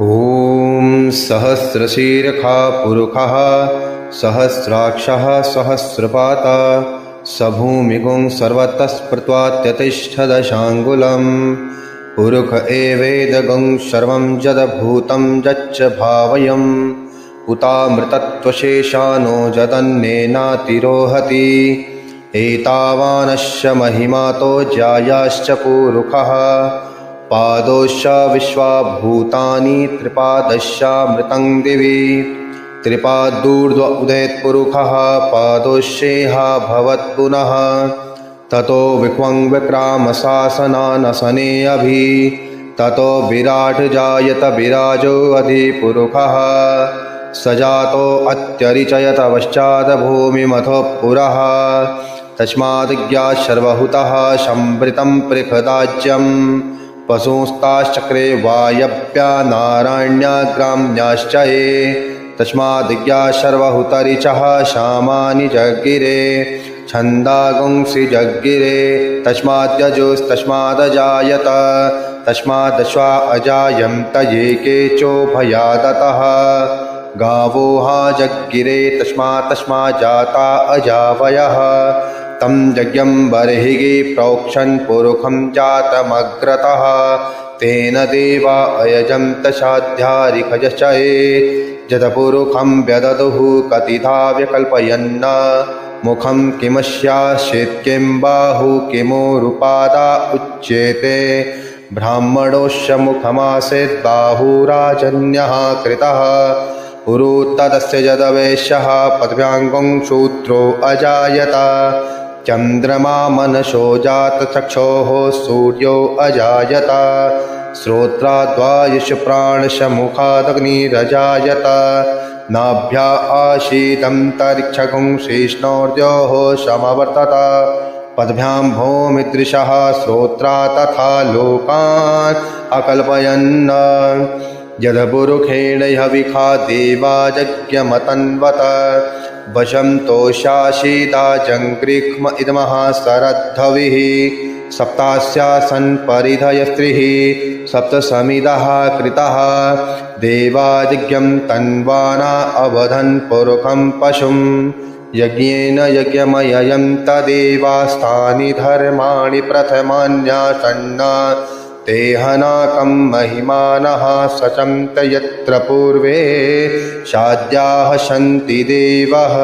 ॐ सहस्रशीर्षा पुरुषः सहस्राक्षः सहस्रपाता स भूमिगुं सर्वतः स्मृत्वात्यतिष्ठदशाङ्गुलम् पुरुष एवेदगुं सर्वं यद्भूतं यच्च भावयम् उतामृतत्वशेषानो जदन्नेनातिरोहति एतावानश्च महिमातो ज्यायाश्च पुरुषः पादोश्च विश्वाभूतानि त्रिपादश्चामृतं दिवि। त्रिपादूर्ध्व उदेत्पुरुषः पादोश्चेहा भवत्पुनः ततो विक्वं विक्रामशासनानसने अभि ततो विराट जायत विराजोऽधिपुरुषः स जातोऽत्यरिचयत पश्चाद्भूमिमथो पुरः तस्माद्ज्ञाः सर्वहुतः संवृतं पृथदाज्यम्। पशुस्ताश्चक्रे वायव्या नारायण्याग्राम्याश्च ये। तस्माद्ज्ञा सर्वहुतरिचः शामानि जगिरे छन्दागुंसि जगिरे तस्माद्यजुस्तस्मादजायत। तस्मादश्वा अजायन्त ये केचोभयादतः गावो हा जगिरे तस्मात् तस्मा जाता अजावयः। तं यज्ञं बर्हिगे प्रोक्षन् पुरुखं जातमग्रतः। तेन देवा अयजन्त साध्यारिखजश्चये जतपुरुखं व्यददुः कतिधा व्यकल्पयन्न। मुखं किमस्याश्चेत् किं बाहु किमोरुपादा उच्येते। ब्राह्मणोश्च मुखमासीद्बाहुराजन्यः कृतः। पुरुत्तदस्य यदवेश्यः पद्भ्याङ्गुं शूत्रो चन्द्रमा मनसो जातचक्षोः सूर्यो अजायत। श्रोत्राद्वायुष प्राणशमुखादग्निरजायत नाभ्या आशीतन्तरिक्षगुं शेष्णोर्योः समवर्तत पद्भ्यां भूमिदृशः श्रोत्रा तथा लोकान् अकल्पयन्। यदपुरुखेण हविखा देवा यज्ञमतन्वत वशं तोषाशीदाजङ्कृक्ष्म इदमः सरद्धविः सप्तास्यासन् परिधयस्त्रिः सप्तसमिदः कृतः। देवादिज्ञं तन्वाना अवधन् पुरुखं पशुं। यज्ञेन यज्ञमयं तदेवास्तानि धर्माणि प्रथमान्यासन्न। ते हनाकं महिमानः सचन्त यत्र पूर्वे शाद्याः सन्ति देवः